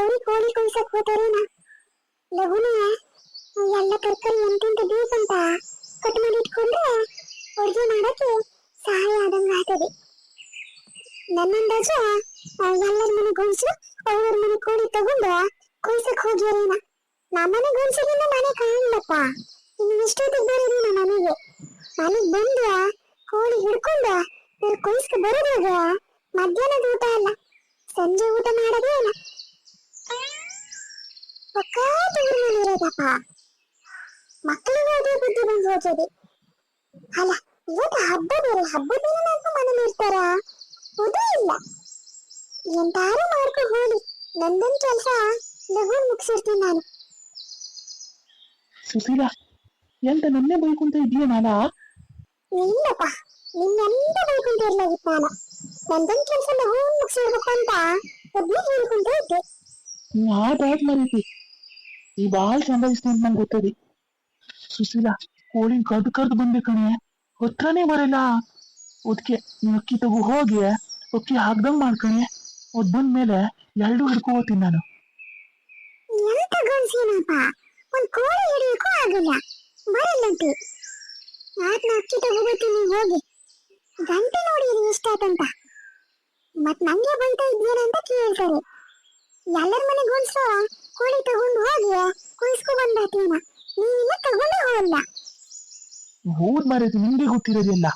ಗೌರಿ ಕೋಳಿ ಕೊಯ್ಸಕ್ ಹೋದರೇನ ಲಗುನೆ ಎಲ್ಲ ತರಕಾರಿ ಎಂತೆಂತ ಬೇಕಂತ ಕಟ್ ಮಾಡಿ ಇಟ್ಕೊಂಡ್ರೆ ಅಡುಗೆ ಮಾಡಕ್ಕೆ ಸಹಾಯ ಆದಂಗ ಆಗ್ತದೆ. ನನ್ನಂದಾಜು ಎಲ್ಲರ ಮನೆ ಗೊಂಚು ಅವ್ರ ಮನೆ ಕೋಳಿ ತಗೊಂಡು ಕೊಯ್ಸಕ್ ಹೋಗ್ಯಾರೇನ ನಮ್ಮನೆ ಗೊಂಚಲಿಂದ ಮನೆ ಕಾಣಲಪ್ಪ ಇನ್ನು ಎಷ್ಟೊತ್ತಿಗೆ ನಮ್ಮ ಮನೆಗೆ? ಮನೆಗೆ ಬಂದು ಕೋಳಿ ಹಿಡ್ಕೊಂಡು ಇವ್ರು ಕೊಯ್ಸ್ಕ ಬರೋದಾಗ ಮಧ್ಯಾಹ್ನದ ಊಟ ಅಲ್ಲ, ಸಂಜೆ ಊಟ ಮಾಡೋದೇ ಇಲ್ಲ ಪಕ್ಕಾತ ಊರ್ ಮೇಲೆ ಇರೋದಪ್ಪ ಮಕ್ಕಳಿಗೆ ಅದೇ ಬುದ್ಧಿ ಬಂದು ಹೋಗ್ತದೆ ಅಲ್ಲ ಇವತ್ತು ಹಬ್ಬ ಬೇರೆ ಹಬ್ಬ ದಿನ ಅಂತ ಮನೇಲಿ ಇರ್ತಾರ? ಉದಯ ಇಲ್ಲ. ಎಂತಾರು ಮಾಡ್ಕೊ ಹೋಗಿ. ನಂದೊಂದು ಕೆಲ್ಸ ಲಘು ಮುಗಿಸಿರ್ತೀನಿ ನಾನು. ಸುಶೀಲ ಎಂತ ನನ್ನೇ ಬೈಕೊಂತ ಇದೀಯ ನಾನ? ಇಲ್ಲಪ್ಪ ನಿನ್ನೆಂತ ಬೈಕೊಂತ ಇರ್ಲಾಗಿತ್ತು ನಾನು. ನಂದೊಂದು ಕೆಲ್ಸ ಲಘು ಮುಗಿಸಿಡ್ಬೇಕು ಅಂತ ಒಬ್ಬನೇ ಹೇಳ್ಕೊಂತ ಇದ್ದೆ. ಆ ಬ್ಯಾಟ್ ಮರೀತಿ. ಈ ಬಾಳ್ ಇಷ್ಟ ಅಂತ ನಂಗೆ ಗೊತ್ತದಿ. ಸುಶೀಲಾ, ಕೋಳಿ ಕರ್ದು ಕರ್ದು ಬಂದೆ ಕಣೆ. ಹತ್ರನೇ ಬರಲ್ಲ. ಅದಕ್ಕೆ ನೀನ್ ಅಕ್ಕಿ ತಗೋ ಹೋಗಿ, ಅಕ್ಕಿ ಹಾಕ್ದಂಗ್ ಮಾಡ್ಕಣೆ ಅದ್ ಬಂದ್ಮೇಲೆ ಎರಡು ಹಿಡ್ಕೋತೀನಿ ನಾನು. ಎಂತ ಗೊಂಸೇನಪ್ಪ ಒಂದ್ ಕೋಳಿ ಹಿಡಿಯಕ್ಕೂ ಆಗಲ್ಲ. ಬರಲ್ಲಂತೆ. ಆತ್ನ ಅಕ್ಕಿ ತಗೋಬತ್ತೀನಿ ಹೋಗಿ. ಗಂಟೆ ನೋಡಿ ಇದು ಎಷ್ಟಾತಂತ ಮತ್ ನಂಗೆ ಬೈತಾ ಅಂತ ಕೇಳ್ತಾರೆ. ಎಲ್ಲರ ಮನೆ ಗೊಂಸು ಕೋಳಿ ತಗೊಂಡು ಹೋಗಿ ಕುಯ್ಸ್ಕೊ ಬಂದಾತೇನ ನೀವಿನ್ನ ತಗೊಂಡೇ ಹೋಗಲ್ಲ. ಹೋದ್ ಮರೈತಿ ನಿಂಗೆ ಗೊತ್ತಿರೋದಿಲ್ಲ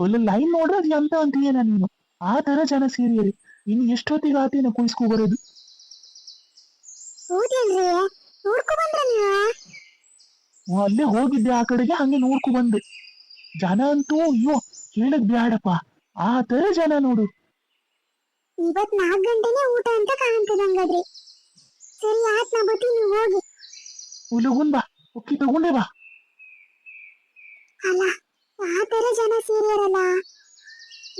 ಒಳ್ಳೆ ಲೈನ್ ನೋಡ್ರೆ ಅದು ಎಂತ ಅಂತೀಯನ ನೀನು? ಆ ತರ ಜನ ಸೇರಿಯರಿ. ಇನ್ನು ಎಷ್ಟೊತ್ತಿಗೆ ಆತೇನ ಕುಯ್ಸ್ಕೊ ಬರೋದು? ಹೌದಲ್ರಿ ನೋಡ್ಕೊ ಬಂದ್ರ ನೀವು ಹ್ಮ್, ಅಲ್ಲೇ ಹೋಗಿದ್ದೆ ಆ ಕಡೆಗೆ ಹಂಗೆ ನೋಡ್ಕೊ ಬಂದೆ. ಜನ ಅಂತೂ ಅಯ್ಯೋ ಹೇಳಕ್ ಬ್ಯಾಡಪ್ಪ. ಆ ತರ ಜನ ನೋಡು. ಇವತ್ ನಾಲ್ಕು ಗಂಟೆನೆ ಊಟ ಅಂತ ಕಾಣ್ತದೆ ಹಂಗಾದ್ರೆ. ಸರಿ ಆತ್ ನಾ ಬರ್ತೀನಿ ನೀವು ಹೋಗಿ. ಉಲುಗುನ್ ಬಾ ಒಕ್ಕಿ ತಗೊಂಡೆ ಬಾ. ಅಲ್ಲ ಆ ತರ ಜನ ಸೇರಿಯರಲ್ಲ?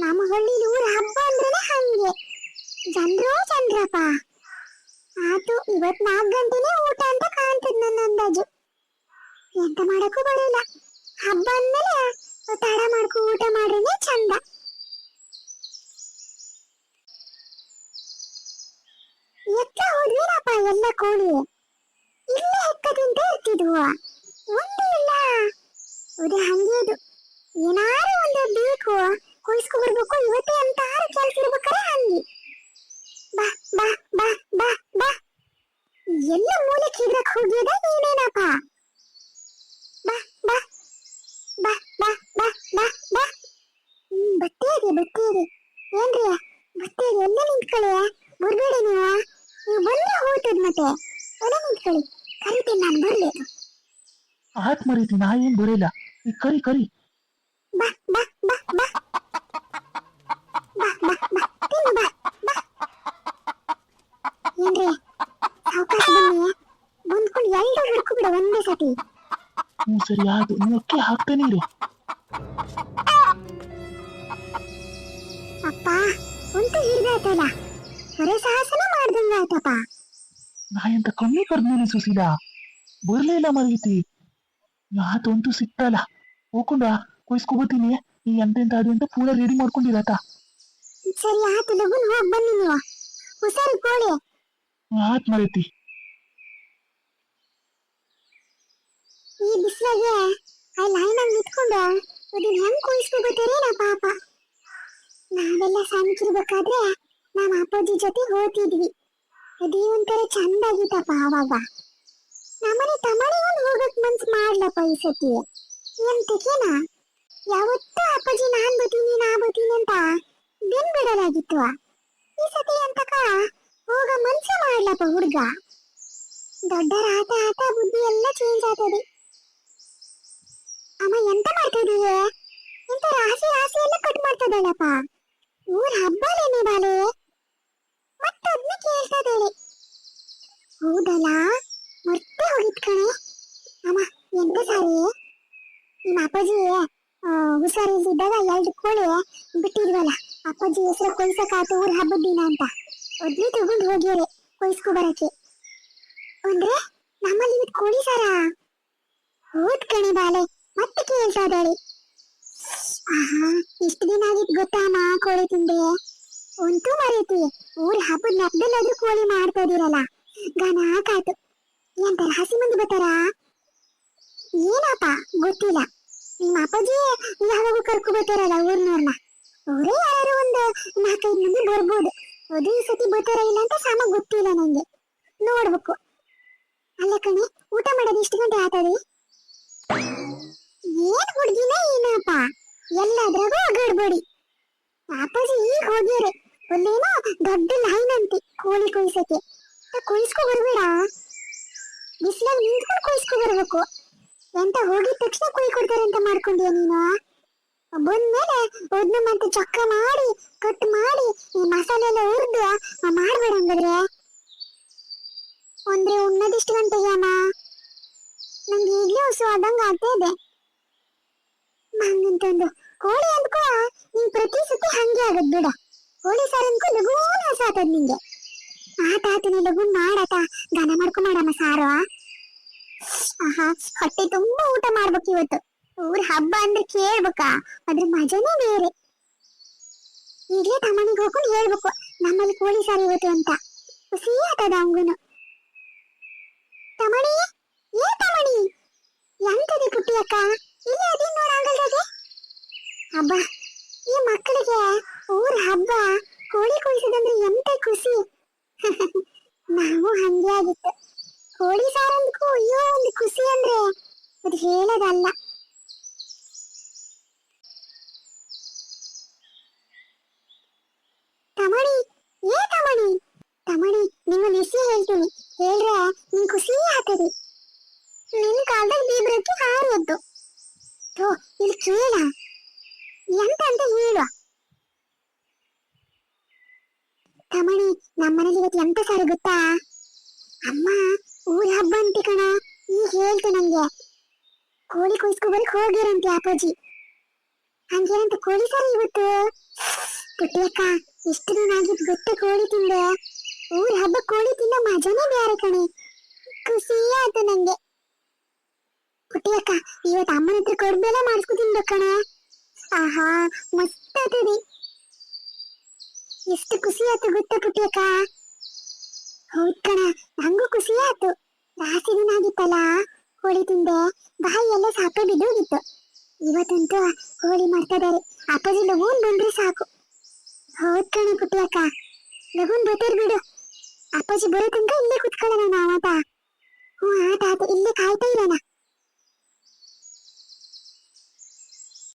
ನಮ್ಮ ಹಳ್ಳಿಲಿ ಊರ ಹಬ್ಬ ಅಂದ್ರೇನೆ ಹಂಗೆ. ಜನ್ರೋ ಚಂದ್ರಪ್ಪ ಆತು ಇವತ್ ನಾಲ್ಕು ಗಂಟೆನೆ ಊಟ ಅಂತ ಕಾಣ್ತದ ನನ್ನ ಅಂದಾಜು. ಎಂತ ಮಾಡಕ್ಕೂ ಬರಲ್ಲ ಹಬ್ಬ ಅಂದ್ಮೇಲೆ ತಡ ಮಾಡ್ಕೊ ಊಟ ಮಾಡ್ರೇನೆ ಚಂದ ಎತ್ತ ಹೋದ್ವೇನಪ್ಪ ಎಲ್ಲ ಕೋಳಿ ಇಲ್ಲೇ ಎಕ್ಕದಿಂತ ಇರ್ತಿದ್ವು ಒಂದು ಇಲ್ಲ. ಅದು ಹಂಗೆ ಅದು. ಏನಾರು ಒಂದು ಬೇಕು. ಕೊಯ್ಸ್ಕೊ ಬರ್ಬೇಕು, ಇವತ್ತೇ ಅಂತಾರು ಕೆಲ್ಸ ಇರ್ಬೇಕಾರೆ ಹಂಗೆ. ಬಾ ಬಾ ಬಾ ಬಾ ಬಾ. ಎಲ್ಲ ಮೂಲೆ ಕಿದ್ರಕ್ ಹೋಗ್ಯದ ನೀನೇನಪ್ಪ? ಬಾ ಬಾ. ಬಾ ಬಾ ಬಾ ಬಾ ಬಾ. ಬತ್ತೇರಿ ಬತ್ತೇರಿ ಏನ್ರಿ? ಬತ್ತೇರಿ ಎಲ್ಲ ನಿಂತ್ಕೊಳ್ಳಿ. ಬರ್ಬೇಡಿ ನೀವು. ನೀವು ಬಂದ್ರೆ ಹೋಗ್ತದ ಮತ್ತೆ ಒಲೆ ನಿಂತ್ಕೊಳ್ಳಿ. ಕರಿತೀನಿ ನಾನು ಬರ್ಲಿ. ಆತ್ ಮರೀತಿ ನಾ ಏನ್ ಬರಲ್ಲ ಈ ಕರಿ ಕರಿ. ಬಾ ಬಾ ಬಾ ಬಾ. ಬಾ ಬಾ ಬಾ. ತಿನ್ನು ಬಾ ಬಾ. ಏನ್ರಿ? ಸಾವ್ಕಾಶ ಬನ್ನಿ ಬಂದ್ಕೊಂಡು ಎಲ್ರು ಹಿಡ್ಕೊಬಿಡ ಒಂದೇ ಸತಿ. ಹ್ಞೂ ಸರಿ ಆಯ್ತು. ನೀವು ಅಕ್ಕಿ ಹಾಕ್ತಾನೆ ಇರು. ಅಪ್ಪ ಒಂಟು ಹಿಡ್ದಾಯ್ತಲ್ಲ. ಹೊರೆ ಸಾಹಸನ ಮಾಡ್ದಂಗ ಆಯ್ತಪ್ಪ ನಾ ಎಂತ ಕಮ್ಮಿ ಕರ್ದ್ನೇನೆ ಸುಶೀಲಾ ಬರ್ಲೇ ಇಲ್ಲ ಮರೀತಿ. ಯಾತಂತೂ ಸಿಕ್ತಲ್ಲ. ಹೋಗ್ಕೊಂಡ ಕೊಯ್ಸ್ಕೊಬತ್ತೀನಿ. ನೀ ಎಂತೆಂತ ಅದು ಅಂತ ಪೂರ ರೆಡಿ ಮಾಡ್ಕೊಂಡಿರತ್ತ ಸರಿ ಆಯ್ತು ಲಗುನ್ ಹೋಗ್ ಬನ್ನಿ ನೀವು. ಹುಷಾರು ಕೋಳಿ ಆತ್ ಮರೀತಿ. ಈ ಬಿಸಿಲಾಗೆ ಆ ಲೈನಾಗ ನಿಂತ್ಕೊಂಡು ಅದನ್ನ ಹೆಂಗ್ ಕುಯಿಸ್ಕೋಬೇಕೇನ ಪಾಪ. ನಾವೆಲ್ಲ ಸಣ್ಣಕಿರ್ಬೇಕಾದ್ರೆ ನಮ್ಮ ಅಪ್ಪಾಜಿ ಜೊತೆ ಹೋಗ್ತಿದ್ವಿ. ಅದೇ ಒಂಥರ ಚಂದ ಆಗಿತ್ತಪ್ಪ ಆವಾಗ. ನಮ್ಮನೆ ತಮಣಿಗೊಂದು ಹೋಗಕ್ ಮನ್ಸ್ ಮಾಡ್ಲಪ್ಪ ಈ ಸತಿ. ಎಂತಕೇನ ಯಾವತ್ತೂ ಅಪ್ಪಾಜಿ ನಾನ್ ಬತ್ತೀನಿ ನಾ ಬತ್ತೀನಿ ಅಂತ ಬೆನ್ ಬಿಡಲಾಗಿತ್ತು ಈ ಸತಿ ಅಂತಕ ಹೋಗ ಮನ್ಸ ಮಾಡ್ಲಪ್ಪ ಹುಡ್ಗ. ದೊಡ್ಡರ ಆತ ಆತ ಬುದ್ಧಿ ಎಲ್ಲ ಚೇಂಜ್ ಆಗ್ತದೆ. ಅಮ್ಮ ಎಂತ ಮಾಡ್ತಿದೀಯ ಎಂತ ರಾಶಿ ರಾಶಿ ಎಲ್ಲ ಕಟ್ ಮಾಡ್ತದಳಪ್ಪ ಊರ್ ಹಬ್ಬಲೇನೆ ಬಾಲೆ? ಕೇಳ್ತದೇಳಿ ಹೌದಲ್ಲ? ಮರ್ತೆ ಹೋಗಿತ್ತು ಕಣೆ. ಅಮ್ಮ ಎಂತ ಸಾರಿ. ನಿಮ್ಮ ಅಪ್ಪಾಜಿ ಹುಷಾರಿಲ್ದಿದ್ದಾಗ ಎರಡು ಕೋಳಿ ಬಿಟ್ಟಿದ್ವಲ್ಲ, ಅಪ್ಪಾಜಿ ಹೆಸರು ಕೊಯ್ಸಕ್ಕಾತು ಊರ ಹಬ್ಬದ ದಿನ ಅಂತ. ಒದ್ಲಿ ತಗೊಂಡ್ ಹೋಗ್ಯಾರೆ ಕೊಯ್ಸ್ಕೊ ಬರಕ್ಕೆ. ಅಂದ್ರೆ ನಮ್ಮಲ್ಲಿ ಇವತ್ತು ಕೋಳಿ ಸಾರ? ಹೋದ್ ಕಣೆ ಬಾಲೆ, ಮತ್ತೆ ಕೇಳ್ತಾ ಆಹಾ, ಇಷ್ಟು ದಿನ ಆಗಿದ್ ಗೊತ್ತಾ ಅಮ್ಮ ಕೋಳಿ ತಿಂದೆ? ಒಂತೂ ಮರೀತಿ ಊರ್ ಹಬ್ಬದ ನೆಪದಲ್ಲಾದ್ರೂ ಕೋಳಿ ಮಾಡ್ತಾ ಇದೀರಲ್ಲ ಗಾನ ಕಾಯ್ತು. ಎಂತಾರ ಹಸಿ ಮಂದಿ ಬರ್ತಾರ? ಏನಪ್ಪ, ಗೊತ್ತಿಲ್ಲ. ನಿಮ್ಮ ಅಪ್ಪಾಜಿ ಯಾವಾಗ ಕರ್ಕೊ ಬರ್ತಾರಲ್ಲ ಊರ್ನವ್ರನ್ನ? ಅವರೇ ಯಾರು ಒಂದು ನಾಲ್ಕೈದು ಮಂದಿ ಬರ್ಬೋದು. ಅದು ಈ ಸತಿ ಬರ್ತಾರ ಇಲ್ಲ ಅಂತ ಸಮ ಗೊತ್ತಿಲ್ಲ ನಂಗೆ. ನೋಡ್ಬೇಕು. ಅಲ್ಲ ಕಣೆ, ಊಟ ಮಾಡೋದು ಇಷ್ಟು ಗಂಟೆ ಆತದಿ? ಏನ್ ಹುಡ್ಗಿನ ಏನಪ್ಪ? ಎಲ್ಲದ್ರಾಗೂ ಅಗಡ್ಬೇಡಿ. ಅಪ್ಪಾಜಿ ಈಗ ಹೋಗ್ಯಾರೆ ಒಂದೇನೋ ದೊಡ್ಡ ಲೈನ್ ಅಂತೆ, ಕೋಳಿ ಕೊಯ್ಸಕ್ಕೆ. ಕೊಯ್ಸ್ಕೊ ಬರ್ಬೇಡ. ಬಿಸಿಲಲ್ಲಿ ನಿಂತ್ಕೊಂಡು ಕೊಯ್ಸ್ಕೊ ಬರ್ಬೇಕು. ಎಂತ ಹೋಗಿದ ತಕ್ಷಣ ಕುಯ್ ಕೊಡ್ತಾರೆ ಅಂತ ಮಾಡ್ಕೊಂಡ್ಯಾ ನೀನು? ಬಂದ್ಮೇಲೆ ಅದನ್ನ ಮತ್ತೆ ಚೊಕ್ಕ ಮಾಡಿ, ಕಟ್ ಮಾಡಿ, ಈ ಮಸಾಲೆ ಎಲ್ಲ ಹುರಿದು ಮಾಡ್ಬೇಡ ಹಂಗಾದ್ರೆ. ಅಂದ್ರೆ ಉಣ್ಣದಿಷ್ಟು ಗಂಟೆಗೆ ಅಮ್ಮ ನಂಗೆ ಈಗ್ಲೇ ಹಸು ಆದಂಗ ಆಗ್ತಾ ಇದೆ. ಹಂಗಂತಂದು ಕೋಳಿ ಅಂದ್ಕೋ ನೀನ್ ಪ್ರತಿ ಸತಿ ಹಂಗೆ ಆಗದ್ ಬಿಡ. ಕೋಳಿ ಸಾರು ಅಂದ್ಕೋ ಲಗೂನ್ ಹೊಸ ಆತದ್ ನಿಂಗೆ. ಆತ ಆತನ ಲಗೂನ್ ಮಾಡಾತ ಗಾನ ಮಾಡ್ಕೊ ಮಾಡಮ್ಮ ಸಾರು. ಆಹಾ, ಹೊಟ್ಟೆ ತುಂಬಾ ಊಟ ಮಾಡ್ಬೇಕು ಇವತ್ತು. ಊರ್ ಹಬ್ಬ ಅಂದ್ರೆ ಕೇಳ್ಬೇಕಾ ಅದ್ರ ಮಜಾನೇ ಬೇರೆ. ಈಗಲೇ ತಮ್ಮನಿಗೆ ಹೋಗ್ಕೊಂಡು ಹೇಳ್ಬೇಕು, ನಮ್ಮಲ್ಲಿ ಕೋಳಿ ಸಾರು ಇವತ್ತು ಅಂತ. ಖುಷಿ ಆತದ ಅವಂಗುನು ತಮಣಿ ಏ ತಮಣಿ ಎಂತದೆ ಪುಟ್ಟಿ ಅಕ್ಕ? ಇಲ್ಲಿ ಅದೇ ನೋಡ ಅಂಗಲ್ದಾಗೆ ಹಬ್ಬ ಈ ಮಕ್ಕಳಿಗೆ ಊರ್ ಹಬ್ಬ ಕೋಳಿ ಕೊಯ್ಸೋದಂದ್ರೆ ಎಂತ ಖುಷಿ. ನಾವು ಹಂಗೆ ಆಗಿತ್ತು. ಕೋಳಿ ಸಾರಂದ್ಕೂ ಅಯ್ಯೋ, ಒಂದು ಖುಷಿ ಅಂದ್ರೆ ಅದು ಹೇಳೋದಲ್ಲ ತಮಣಿ ಏ ತಮಣಿ ತಮಣಿ ನಿಮ್ಮನ್ನ ವಿಷಯ ಹೇಳ್ತೀನಿ ಹೇಳ್ರೆ ನಿನ್ ಖುಷಿ ಆಗ್ತದೆ ನಿನ್ ಕಾಲದಾಗ ಬೀಬ್ರಕ್ಕೆ ಹಾರಿ ಎದ್ದು ಥೋ ಇಲ್ಲಿ ಕೇಳ ಎಂತ ಅಂತ ಹೇಳು ತಮಣಿ ನಮ್ಮನೇಲಿ ಇವತ್ತು ಎಂತ ಸಾರು ಗೊತ್ತಾ? ಅಮ್ಮ, ಊರ ಹಬ್ಬ ಅಂತೆ ಕಣ, ಈಗ ಹೇಳ್ತು ನಂಗೆ. ಕೋಳಿ ಕೊಯ್ಸ್ಕೊಬರಕ್ ಹೋಗಿರಂತೆ ಅಪ್ಪಾಜಿ ಹಂಗೇನಂತ ಕೋಳಿ ಸಾರು ಇವತ್ತು? ಪುಟ್ಟಿಯಕ್ಕ ಎಷ್ಟು ದಿನ ಆಗಿದ್ ಗೊತ್ತ ಕೋಳಿ ತಿಂದೆ. ಊರ ಹಬ್ಬ ಕೋಳಿ ತಿನ್ನೋ ಮಜಾನೇ ಬೇರೆ ಕಣೆ. ಖುಷಿ ಆಯ್ತು ನಂಗೆ. ಪುಟ್ಟಿಯಕ್ಕ ಇವತ್ತು ಅಮ್ಮನ ಹತ್ರ ಕೊಡ್ಬೇಲೆ ಮಾಡಿಸ್ಕೊತೀನಿ ಕಣೆ. ಆಹಾ, ಮಸ್ತ್ ಆತದಿ ಎಷ್ಟು ಖುಷಿ ಆಯ್ತು ಗೊತ್ತಾ ಪುಟ್ಟಿ ಅಕ್ಕ ಹೌದ್ ಕಣ, ನಂಗೂ ಖುಷಿ ಆಯ್ತು ಜಾಸ್ತಿ ದಿನ ಆಗಿತ್ತಲ್ಲ ಕೋಳಿ ತಿಂದೆ ಬಾಯಿ ಎಲ್ಲ ಸಾಕು ಬಿದ್ದೋಗಿತ್ತು ಇವತ್ತಂತೂ ಕೋಳಿ ಮಾಡ್ತಾ ಇದಾರೆ. ಅಪ್ಪಾಜಿ ಲಗೂನ್ ಬಂದ್ರೆ ಸಾಕು. ಹೌದ್ ಕಣ ಪುಟ್ಟಿ ಅಕ್ಕ ಲಗೂನ್ ಬರ್ತಾರ್ ಬಿಡು. ಅಪ್ಪಾಜಿ ಬರೋ ತನಕ ಇಲ್ಲೇ ಕುತ್ಕೊಳ್ಳೋಣ ನಾವಾತ ಹ್ಞೂ, ಆತ ಆತ, ಇಲ್ಲೇ ಕಾಯ್ತಾ ಇರೋಣ.